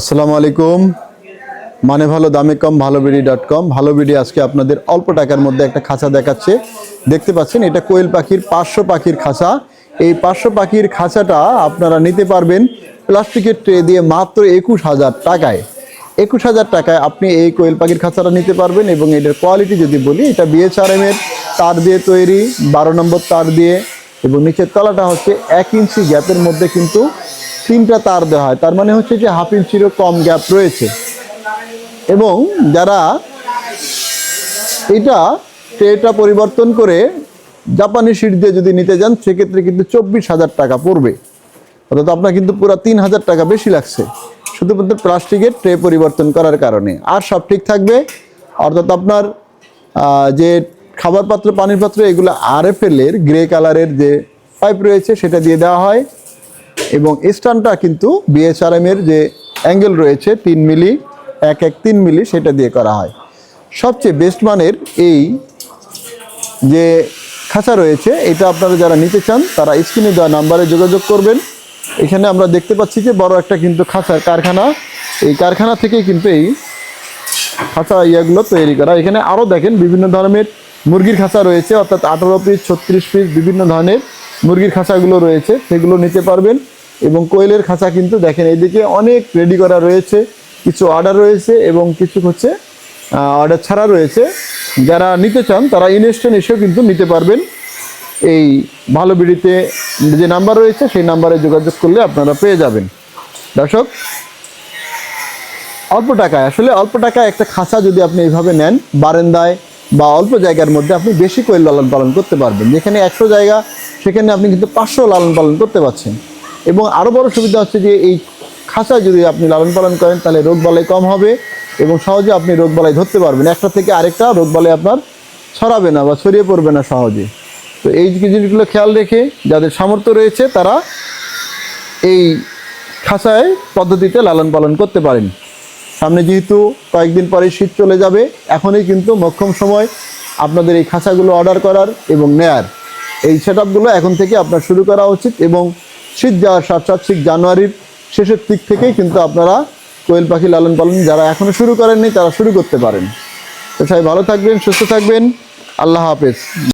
আসসালামু আলাইকুম। মানে ভালো, দামে কম, ভালো বিডি ডট কম ভালো বিডি আজকে আপনাদের অল্প টাকার মধ্যে একটা খাঁচা দেখাচ্ছে। দেখতে পাচ্ছেন, এটা কোয়েল পাখির পাঁচশো পাখির খাঁচা। এই পাঁচশো পাখির খাঁচাটা আপনারা নিতে পারবেন প্লাস্টিকের ট্রে দিয়ে মাত্র একুশ হাজার টাকায়। একুশ হাজার টাকায় আপনি এই কোয়েল পাখির খাঁচাটা নিতে পারবেন এবং এটার কোয়ালিটি যদি বলি, এটা বিএচআরএম এর তার দিয়ে তৈরি, বারো নম্বর তার দিয়ে। এবং নিচের তলাটা হচ্ছে এক ইঞ্চি গ্যাপের মধ্যে কিন্তু তিনটা তার দেওয়া হয়। তার মানে হচ্ছে যে হাফ ইঞ্চিরও কম গ্যাপ রয়েছে। এবং যারা এটা ট্রেটা পরিবর্তন করে জাপানি সিট দিয়ে যদি নিতে যান, সেক্ষেত্রে কিন্তু চব্বিশ হাজার টাকা পড়বে। অর্থাৎ আপনার কিন্তু পুরো তিন হাজার টাকা বেশি লাগছে। শুধুমাত্র প্লাস্টিকের ট্রে পরিবর্তন করার কারণে। আর সব ঠিক থাকবে? অর্থাৎ আপনার যে খাবার পাত্র পানির পাত্র, এগুলো আর এফ এর, গ্রে কালারের যে পাইপ রয়েছে, সেটা দিয়ে দেওয়া হয়। এবং স্টানটা কিন্তু বিএসআরএম এর যে অ্যাঙ্গেল রয়েছে তিন মিলি, এক এক তিন মিলি সেটা দিয়ে করা হয়। সবচেয়ে বেস্ট মানের এই যে খাঁচা রয়েছে, এটা আপনারা যারা নিতে চান, তারা স্ক্রিনে দেওয়া নাম্বারে যোগাযোগ করবেন। এখানে আমরা দেখতে পাচ্ছি যে বড় একটা কিন্তু খাঁচার কারখানা। এই কারখানা থেকেই কিন্তু এই খাঁচা ইয়েগুলো তৈরি করা। এখানে আরও দেখেন বিভিন্ন ধরনের মুরগির খাঁচা রয়েছে, অর্থাৎ আঠারো পিস ছত্রিশ পিস বিভিন্ন ধরনের মুরগির খাঁচাগুলো রয়েছে, সেগুলো নিতে পারবেন। এবং কোয়েলের খাঁচা কিন্তু দেখেন এইদিকে অনেক রেডি করা রয়েছে, কিছু অর্ডার রয়েছে এবং কিছু হচ্ছে অর্ডার ছাড়া রয়েছে। যারা নিতে চান, তারা ইনস্ট্যান্ট এসেও কিন্তু নিতে পারবেন। এই ভালো বিড়িতে যে নাম্বার রয়েছে, সেই নাম্বারে যোগাযোগ করলে আপনারা পেয়ে যাবেন। দর্শক, অল্প টাকায়, আসলে অল্প টাকায় একটা খাঁচা যদি আপনি এইভাবে নেন, বারান্দায় বা অল্প জায়গার মধ্যে আপনি বেশি কোয়েল লালন পালন করতে পারবেন। যেখানে একশো জায়গা, সেখানে আপনি কিন্তু পাঁচশো লালন পালন করতে পারছেন। এবং আরও বড় সুবিধা হচ্ছে যে এই খাঁচা যদি আপনি লালন পালন করেন, তাহলে রোগ বালাই কম হবে এবং সহজে আপনি রোগ বালাই ধরতে পারবেন। একটা থেকে আরেকটা রোগ বালাই আপনার ছড়াবে না বা ছড়িয়ে পড়বে না সহজে। তো এই জিনিসগুলো খেয়াল রেখে যাদের সামর্থ্য রয়েছে, তারা এই খাঁচায় পদ্ধতিতে লালন পালন করতে পারেন। সামনে যেহেতু কয়েকদিন পরে শীত চলে যাবে, এখনই কিন্তু মক্ষম সময় আপনাদের এই খাঁচাগুলো অর্ডার করার এবং নেয়ার। এই সেট এখন থেকে আপনার শুরু করা উচিত এবং শীত যাওয়ার সাত সাত শীত জানুয়ারির শেষের দিক থেকেই কিন্তু আপনারা কোয়েল পাখি লালন পালন যারা এখনও শুরু করেননি, তারা শুরু করতে পারেন। তো সবাই ভালো থাকবেন, সুস্থ থাকবেন। আল্লাহ হাফেজ।